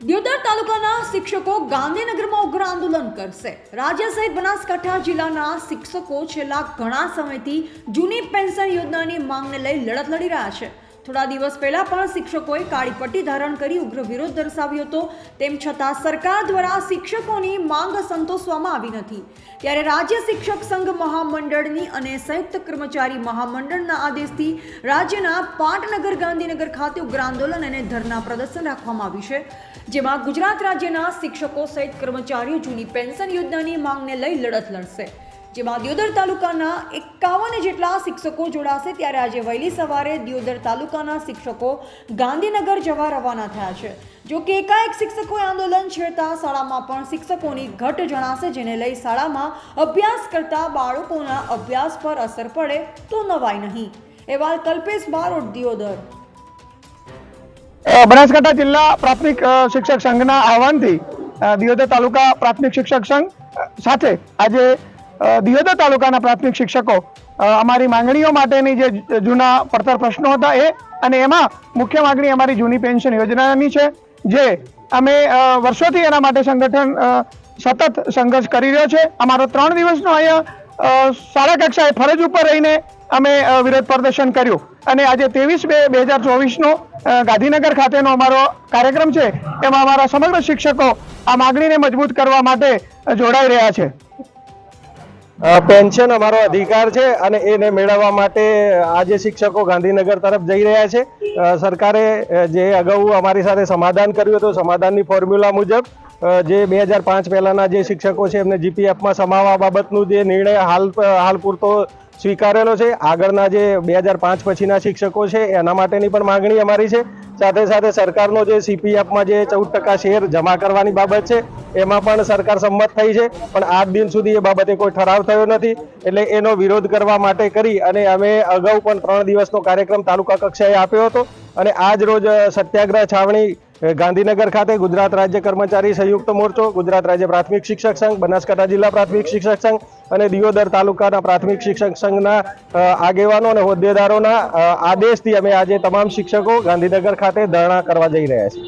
દિયોદર તાલુકાના શિક્ષકો ગાંધીનગરમાં ઉગ્ર આંદોલન કરશે. રાજ્ય સહિત બનાસકાંઠા જિલ્લાના શિક્ષકો છેલ્લા ઘણા સમયથી જૂની પેન્શન યોજનાની માંગને લઈ લડત લડી રહ્યા છે. થોડા દિવસ પહેલા પણ શિક્ષકોએ કાળી પટ્ટી ધારણ કરી ઉગ્ર વિરોધ દર્શાવ્યો હતો. તેમ છતાં સરકાર દ્વારા શિક્ષકોની માંગ સંતોષવામાં આવી નથી. ત્યારે રાજ્ય શિક્ષક સંઘ મહામંડળની અને સંયુક્ત કર્મચારી મહામંડળના આદેશથી રાજ્યના પાટનગર ગાંધીનગર ખાતે ઉગ્ર આંદોલન અને ધરના પ્રદર્શન રાખવામાં આવ્યું છે. જેમાં ગુજરાત રાજ્યના શિક્ષકો સહિત કર્મચારીઓ જૂની પેન્શન યોજનાની માંગને લઈ લડત લડશે. જેમાં દિયોદર તાલુકાના એકાવન જેટલા શિક્ષકો જોડાશે ત્યારે આજે વહેલી સવારે દિયોદર તાલુકાના શિક્ષકો ગાંધીનગર જવા રવાના થયા છે. જો કે એકાએક શિક્ષકોએ આંદોલન છેડતા શાળામાં પણ શિક્ષકોની ઘટ જણાશે, જેને લઈ શાળામાં અભ્યાસ કરતા બાળકોના અભ્યાસ પર અસર પડે તો નવાય નહીં. એવા કલ્પેશ બારોટ, દિયોદર. બનાસકાંઠા જિલ્લા પ્રાથમિક શિક્ષક સંઘના આહવાનથી દિયોદર તાલુકા પ્રાથમિક શિક્ષક સંઘ સાથે આજે દિયોદર તાલુકાના પ્રાથમિક શિક્ષકો અમારી માંગણીઓ માટેની જે જૂના પડતર પ્રશ્નો હતા એ, અને એમાં મુખ્ય માંગણી અમારી જૂની પેન્શન યોજનાની છે, જે અમે વર્ષોથી એના માટે સંગઠન સતત સંઘર્ષ કરી રહ્યો છે. અમારો ત્રણ દિવસનો અહીંયા શાળા કક્ષાએ ફરજ ઉપર રહીને અમે વિરોધ પ્રદર્શન કર્યું. અને આજે ત્રેવીસ બે બે હજાર ચોવીસનો ગાંધીનગર ખાતેનો અમારો કાર્યક્રમ છે, એમાં અમારા સમગ્ર શિક્ષકો આ માગણીને મજબૂત કરવા માટે જોડાઈ રહ્યા છે. પેન્શન અમારો અધિકાર છે અને એને મેળવવા માટે આજે શિક્ષકો ગાંધીનગર તરફ જઈ રહ્યા છે. સરકારે જે અગાઉ અમારી સાથે સમાધાન કર્યું હતું, સમાધાનની ફોર્મ્યુલા મુજબ જે બે હજાર પાંચ પહેલાંના જે શિક્ષકો છે, એમને જીપીએફમાં સમાવવા બાબતનું જે નિર્ણય હાલ હાલ પૂરતો સ્વીકારેલો છે. આગળના જે બે હજાર પાંચ પછીના શિક્ષકો છે, એના માટેની પણ માંગણી અમારી છે. સાથે સાથે સરકારનો જે સીપીએફમાં જે ચૌદ ટકા શેર જમા કરવાની બાબત છે એમાં પણ સરકાર સંમત થઈ છે. પણ આજ દિન સુધી એ બાબતે કોઈ ઠરાવ થયો નથી. એટલે એનો વિરોધ કરવા માટે કરી અને અમે અગાઉ પણ ત્રણ દિવસનો કાર્યક્રમ તાલુકા કક્ષાએ આપ્યો હતો. અને આજ રોજ સત્યાગ્રહ છાવણી ગાંધીનગર ખાતે ગુજરાત રાજ્ય કર્મચારી સંયુક્ત મોરચો, ગુજરાત રાજ્ય પ્રાથમિક શિક્ષક સંઘ, બનાસકાંઠા જિલ્લા પ્રાથમિક શિક્ષક સંઘ અને દિયોદર તાલુકાના પ્રાથમિક શિક્ષક સંઘના આગેવાનો અને હોદ્દેદારોના આદેશથી અમે આજે તમામ શિક્ષકો ગાંધીનગર ખાતે ધરણા કરવા જઈ રહ્યા છીએ.